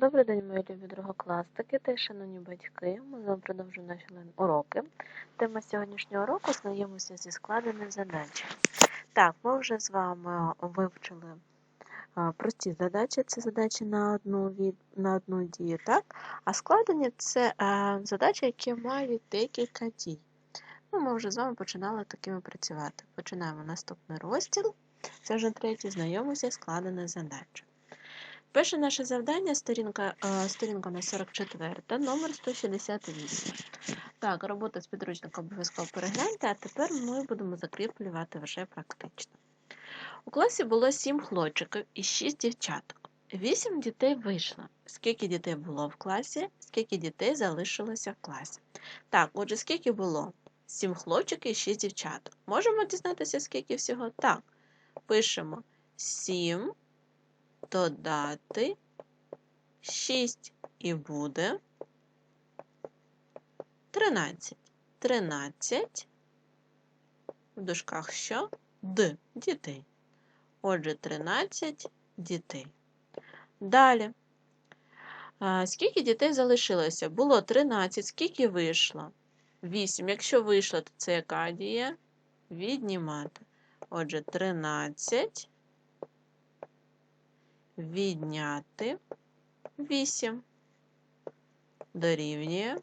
Добрий день, мої любі другокласники та шановні батьки. Ми з вами продовжуємо наші уроки. Тема сьогоднішнього уроку знайомимося зі складеними задачами. Так, ми вже з вами вивчили прості задачі, це задачі на одну, від, на одну дію, так? А складені це а, задачі, які мають декілька дій. Ну, ми вже з вами починали такими працювати. Починаємо наступний розділ. Це вже третій, знайомимося з складеною задачею. Перше наше завдання сторінка, е, сторінка на 44, номер 168. Так, робота з підручником обов'язково перегляньте, а тепер ми будемо закріплювати вже практично. У класі було 7 хлопчиків і 6 дівчаток. 8 дітей вийшло. Скільки дітей було в класі, скільки дітей залишилося в класі. Так, отже, скільки було? 7 хлопчиків і 6 дівчаток. Можемо дізнатися, скільки всього? Так, пишемо 7 додати 6 і буде 13. 13 в дужках що? Д дітей. Отже, 13 дітей. Далі. Скільки дітей залишилося? Було 13. Скільки вийшло? 8. Якщо вийшло, то це яка дія? Віднімати. Отже, 13 відняти 8 дорівнює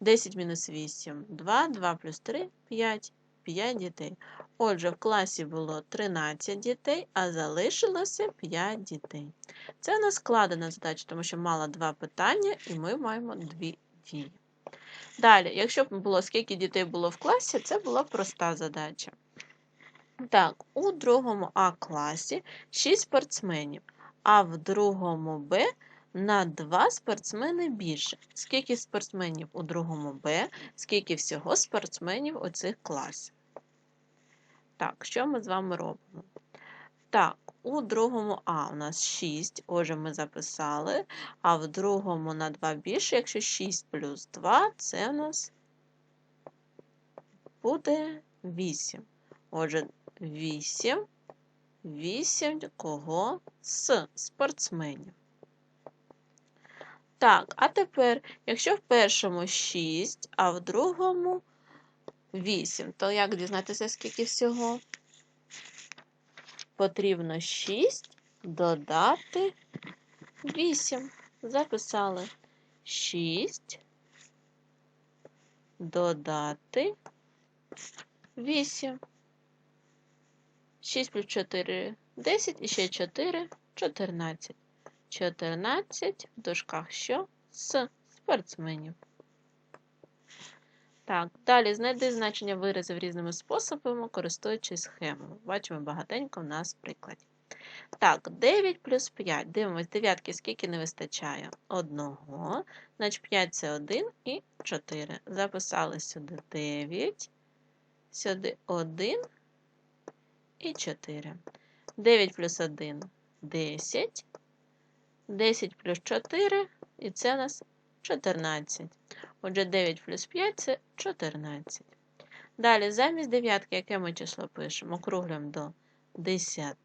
10 мінус 8 2, 2 плюс 3 5, 5 дітей. Отже, в класі було 13 дітей, а залишилося 5 дітей. Це у нас складена задача, тому що мала два питання, і ми маємо дві дії. Далі, якщо б було скільки дітей було в класі, це була проста задача. Так, у другому А класі 6 спортсменів а в другому Б на 2 спортсмени більше. Скільки спортсменів у другому Б, скільки всього спортсменів у цих класів? Так, що ми з вами робимо? Так, у другому А у нас 6, отже, ми записали, а в другому на 2 більше, якщо 6 плюс 2, це у нас буде 8. Отже, 8 8 кого з спортсменів. Так, а тепер, якщо в першому 6, а в другому 8, то як дізнатися, скільки всього? Потрібно 6 додати 8. Записали 6 додати 8. 6 плюс 4 10 і ще 4 14. 14 в дужках що? З спортсменів. Так, далі знайди значення виразів різними способами, користуючись схемою. Бачимо багатенько в нас в прикладі. Так, 9 плюс 5. Дивимось, дев'ятки скільки не вистачає? Одного. Значить 5 це 1 і 4. Записали сюди 9, сюди 1 і 4. 9 плюс 1 10. 10 плюс 4, і це у нас 14. Отже, 9 плюс 5 це 14. Далі, замість дев'ятки, яке ми число пишемо? Округлюємо до 10.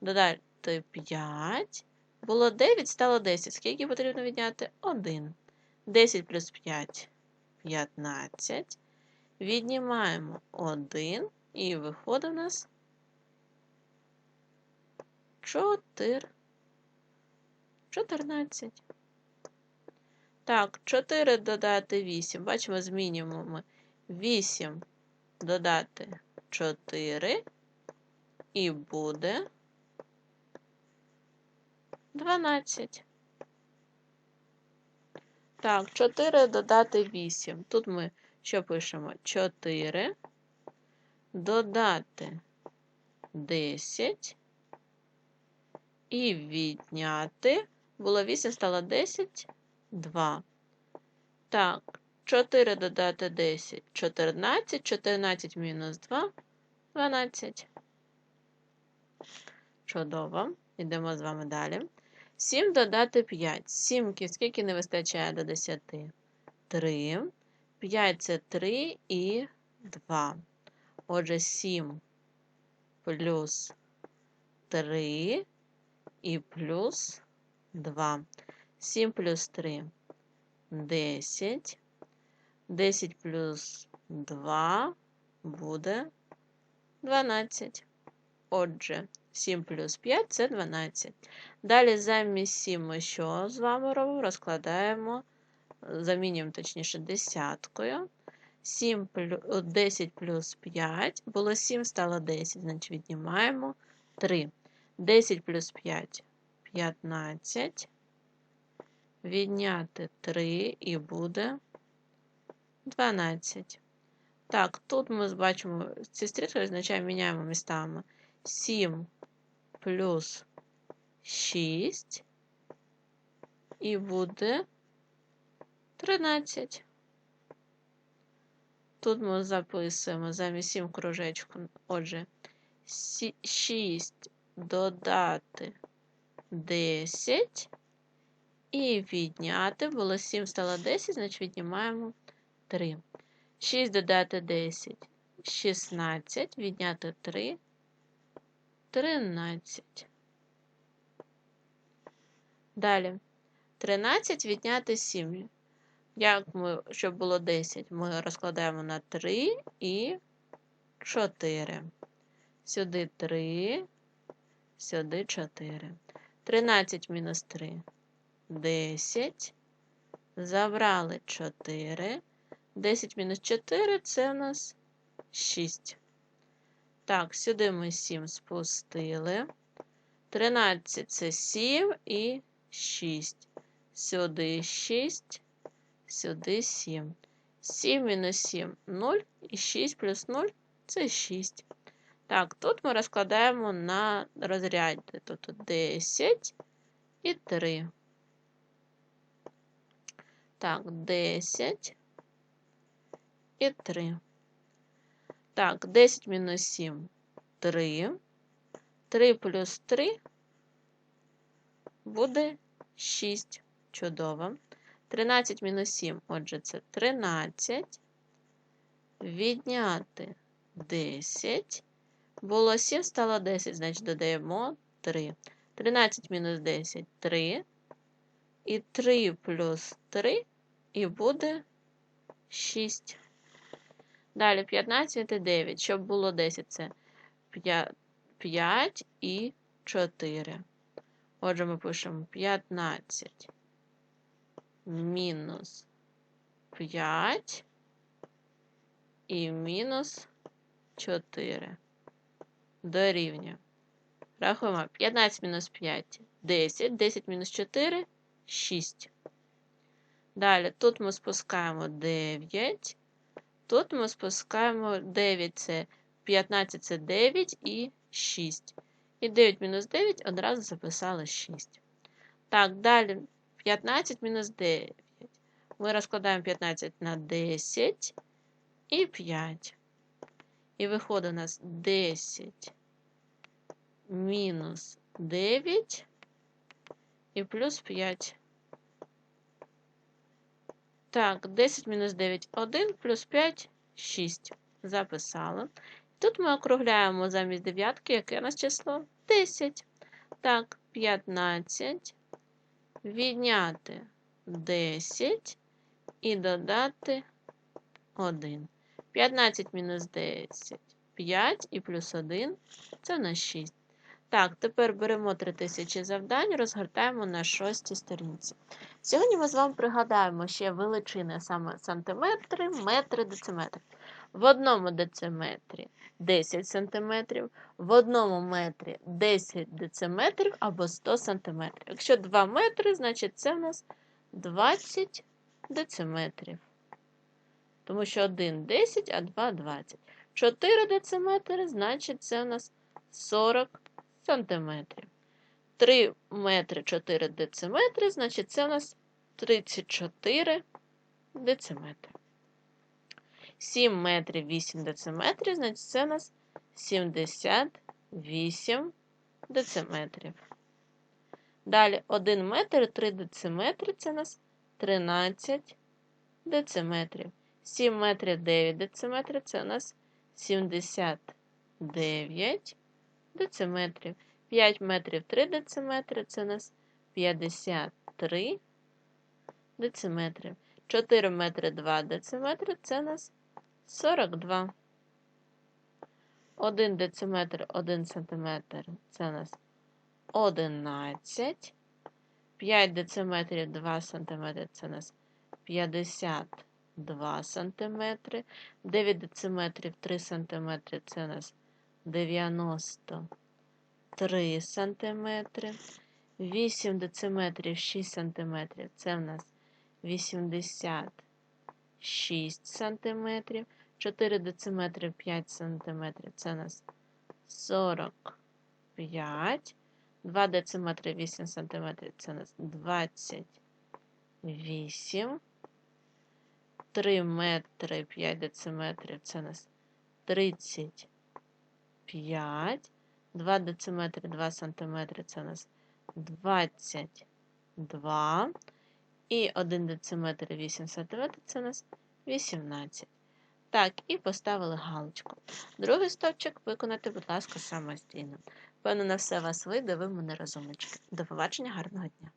Додати 5. Було 9, стало 10. Скільки потрібно відняти? 1. 10 плюс 5 15. Віднімаємо 1. І виходить у нас 4. 14. Так, 4 додати 8. Бачимо, змінюємо ми 8 додати 4. І буде 12. Так, 4 додати 8. Тут ми що пишемо? 4 додати 10 і відняти. Було 8, стало 10, 2. Так, 4 додати 10, 14, 14 мінус 2, 12. Чудово. Йдемо з вами далі. 7 додати 5. 7, скільки не вистачає до 10? 3. 5 це 3 і 2. Отже, 7 плюс 3 і плюс 2. 7 плюс 3 10. 10 плюс 2 буде 12. Отже, 7 плюс 5 це 12. Далі замість 7 ми що з вами робимо? Розкладаємо, замінюємо, точніше, десяткою. 7 плюс, 10 плюс 5. Було 7, стало 10, значить віднімаємо 3. 10 плюс 5 15. Відняти 3 і буде 12. Так, тут ми бачимо, ці стрічки означає, міняємо містами. 7 плюс 6 і буде 13. Тут ми записуємо замість 7 кружечку. Отже, 6 додати 10 і відняти. Було 7 стало 10, значить віднімаємо 3. 6 додати 10, 16, відняти 3, 13. Далі. 13 відняти 7. Як ми, щоб було 10, ми розкладаємо на 3 і 4. Сюди 3, сюди 4. 13 мінус 3 10. Забрали 4. 10 мінус 4 це у нас 6. Так, сюди ми 7 спустили. 13 це 7 і 6. Сюди 6, сюди 7. 7 мінус 7 0 і 6 плюс 0 це 6. Так, тут ми розкладаємо на розряди. Тут 10 і 3. Так, 10 і 3. Так, 10 мінус 7 3. 3 плюс 3 буде 6. Чудово. 13 мінус 7, отже, це 13. Відняти 10. Було 7, стало 10, значить додаємо 3. 13 мінус 10 3. І 3 плюс 3, і буде 6. Далі 15 і 9. Щоб було 10, це 5 і 4. Отже, ми пишемо 15 мінус 5 і мінус 4. Дорівнює. Рахуємо 15 мінус 5 10. 10 мінус 4 6. Далі тут ми спускаємо 9. Тут ми спускаємо 9 це 15 це 9 і 6. І 9 мінус 9 одразу записали 6. Так, далі 15 мінус 9. Ми розкладаємо 15 на 10 і 5. І виходить у нас 10 мінус 9 і плюс 5. Так, 10 мінус 9 1 плюс 5 6. Записали. Тут ми округляємо замість дев'ятки, яке у нас число? 10. Так, 15. Відняти 10 і додати 1. 15 мінус 10 5 і плюс 1 це на 6. Так, тепер беремо 3000 завдань, розгортаємо на шостій сторінці. Сьогодні ми з вами пригадаємо ще величини саме сантиметри, метри, дециметри. В одному дециметрі 10 см, в одному метрі 10 дециметрів або 100 см. Якщо 2 метри, значить це в нас 20 дециметрів. Тому що 1 10, а 2 20. 4 дециметри, значить це у нас 40 сантиметрів. 3 метри 4 дециметри, значить це у нас 34 дециметри. 7 метрів 8 дециметрів, значить це у нас 78 дециметрів. Далі 1 метр 3 дециметри це у нас 13 дециметрів. 7 метрів 9 дециметрів це у нас 79 дециметрів. 5 метрів 3 дециметри це у нас 53 дециметри. 4 метри 2 дециметри це у нас 42. 1 дециметр 1 сантиметр це у нас 11. 5 дециметрів 2 сантиметри це у нас 52 сантиметри. 9 дециметрів 3 сантиметри це у нас 93 сантиметри. 8 дециметрів 6 сантиметрів це у нас 86 сантиметрів. 4 дециметри 5 сантиметрів це у нас 45. 2 дециметри 8 сантиметрів це у нас 28. 3 метри 5 дециметрів це у нас 35. 2 дециметри 2 сантиметри це у нас 22. І 1 дециметр 8 сантиметрів це у нас 18. Так, і поставили галочку. Другий стовпчик виконати, будь ласка, самостійно. Певно, на все вас вийде, ви мене розумнички. До побачення, гарного дня!